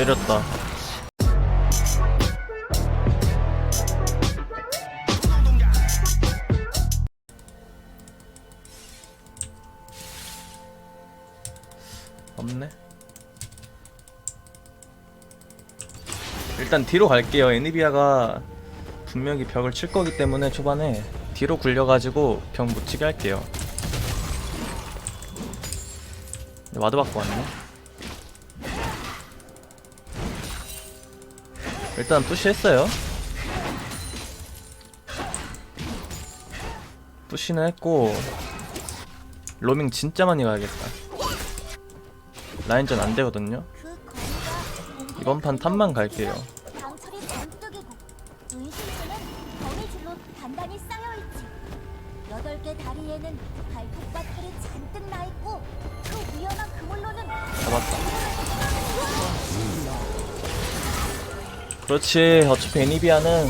때렸다. 없네. 일단 뒤로 갈게요. 애니비아가 분명히 벽을 칠 거기 때문에 초반에 뒤로 굴려가지고 벽 묻히게 할게요. 근데 와드 받고 왔네. 일단 푸시했어요. 푸시는 했고 로밍 진짜 많이 가야겠다. 라인전 안 되거든요. 그 거리가 이번 판 탑만 갈게요. 잡았다. 그렇지. 어차피 애니비아는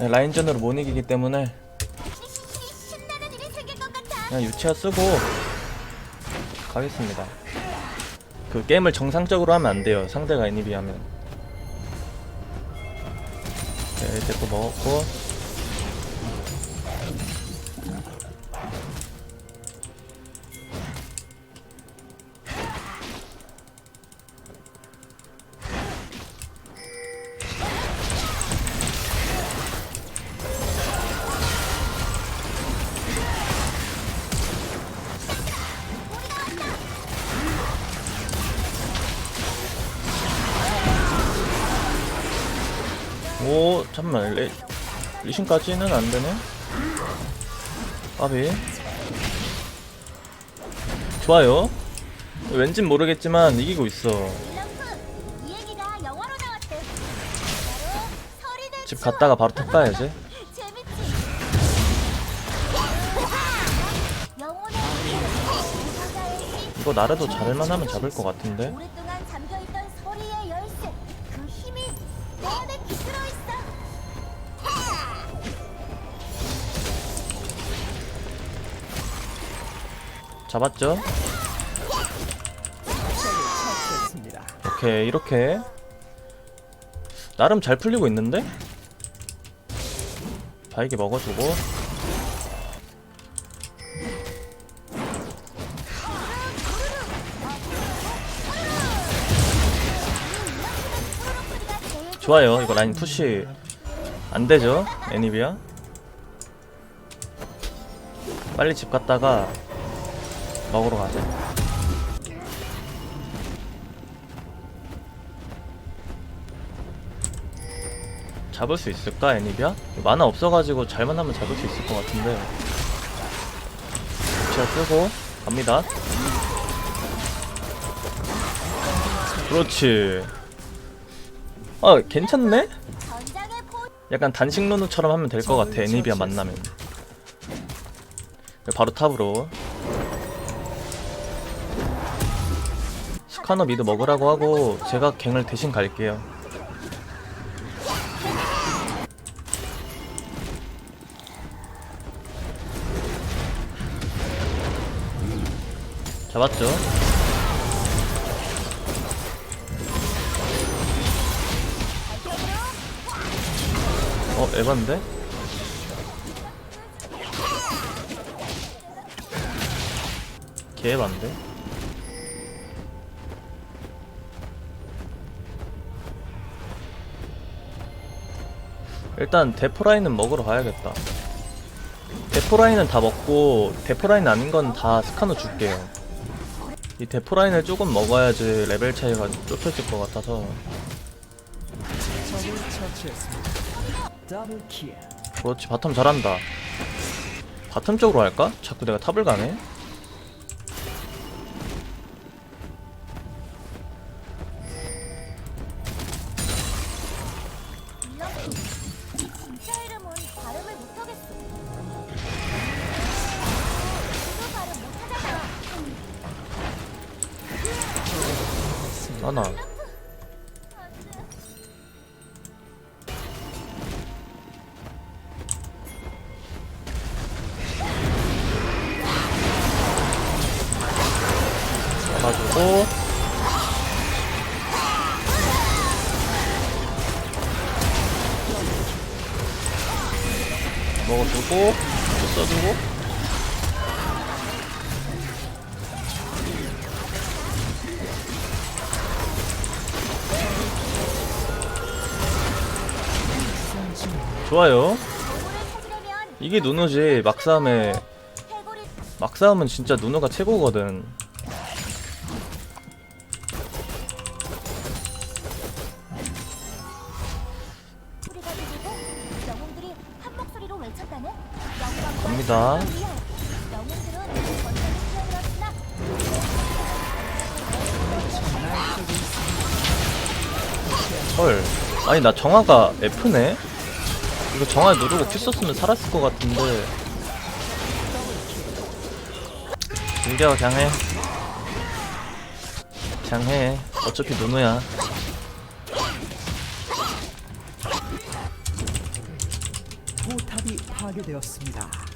네, 라인전으로 못 이기기 때문에 그냥 유치아 쓰고 가겠습니다. 그 게임을 정상적으로 하면 안 돼요. 상대가 애니비 하면. 네, 데코 먹었고. 잠깐만. 레, 리신까지는 안 되네. 까비. 좋아요. 왠진 모르겠지만 이기고 있어. 집 갔다가 바로 탑 가야지. 이거 나래도 잘만 하면 잡을 것 같은데. 잡았죠? 오케이, 이렇게. 나름 잘 풀리고 있는데? 바이게 먹어주고. 좋아요. 이거 라인 푸시 안 되죠? 애니비야. 빨리 집 갔다가 먹으러 가자. 잡을 수 있을까 애니비야? 만화 없어가지고 잘만 하면 잡을 수 있을 것 같은데. 제가 쓰고 갑니다. 그렇지. 아 괜찮네? 약간 단식 루누처럼 하면 될 것 같아 애니비아 만나면 바로 탑으로 스카너 미드 먹으라고 하고 제가 갱을 대신 갈게요 잡았죠 어 에반데? 개에반데? 일단 대포라인은 먹으러 가야겠다 대포라인은 다 먹고 대포라인 아닌 건 다 스카노 줄게요 이 대포라인을 조금 먹어야지 레벨 차이가 좁혀질 것 같아서. 그렇지 바텀 잘한다 바텀 쪽으로 할까? 자꾸 내가 탑을 가네 하나. 잡아주고. 먹어주고. 또 써주고. 좋아요. 이게 누누지 막싸움에. 막싸움은 진짜 누누가 최고거든. 갑니다. 헐. 아니 나 정화가 F네? 이거 정화 누르고 Q 썼으면 살았을 것 같은데. 이겨 그냥 해. 그냥 해. 어차피 누누야. 포탑이 파괴되었습니다.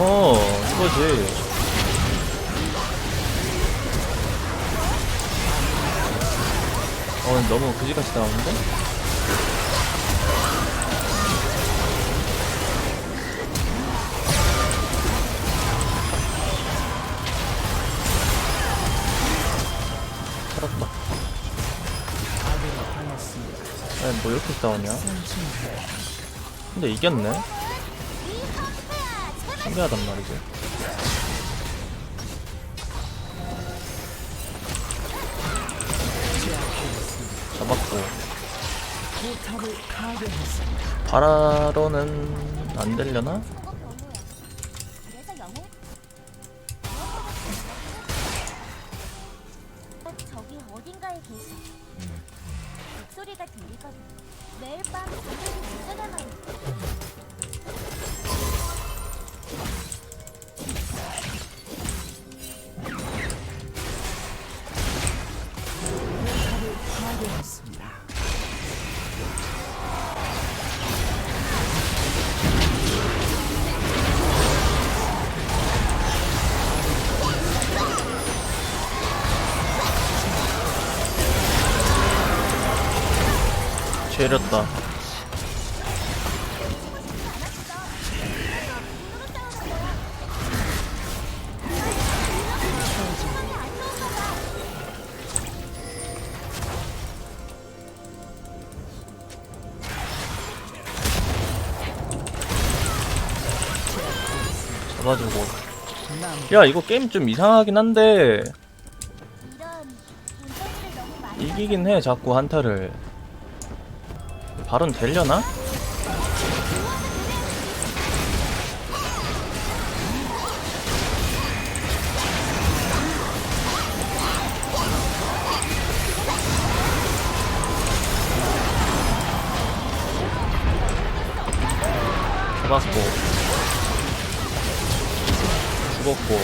어허 이거지 어 너무 그지같이 나오는데? 살았다 파괴를 당했습니다. 아니 뭐 이렇게 싸우냐 근데 이겼네 신기하단 말이지 잡았고. 바라로는 안 되려나? 저기 어딘가에. 목소리가 들리거든. 매일 밤 잠들기 전에 말 죄렸다 남야 이거 게임 좀 이상하긴 한데. 이기긴 해 자꾸 한타를. 발언 되려나? 잡았고 죽었고.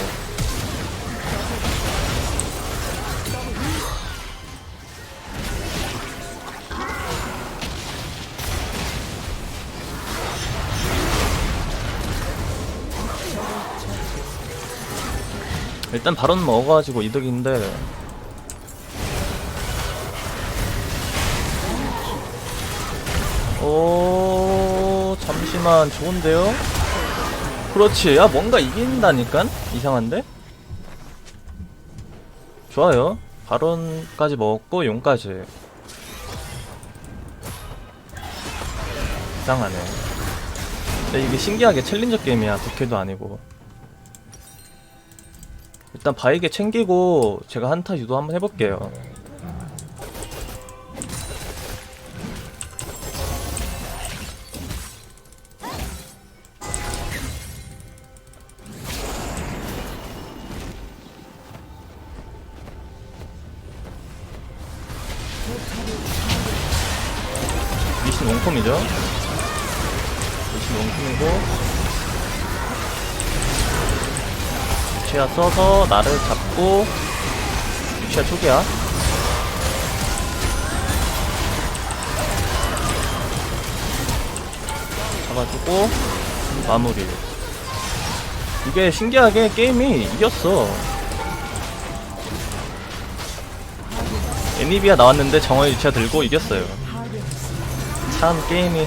일단 발언 먹어가지고 이득인데. 오 잠시만. 좋은데요? 그렇지. 야 뭔가 이긴다니까? 이상한데? 좋아요. 발언까지 먹었고 용까지. 이상하네. 근데 이게 신기하게 챌린저 게임이야. 독해도 아니고. 일단 바이게 챙기고 제가 한타 유도 한번 해볼게요. 원콤이죠. 열심히 원콤이고. 유치아 써서 나를 잡고. 유치아 초기야. 잡아주고 마무리. 이게 신기하게 게임이 이겼어. 애니비아 나왔는데 정원 유치아 들고 이겼어요. 참 게임이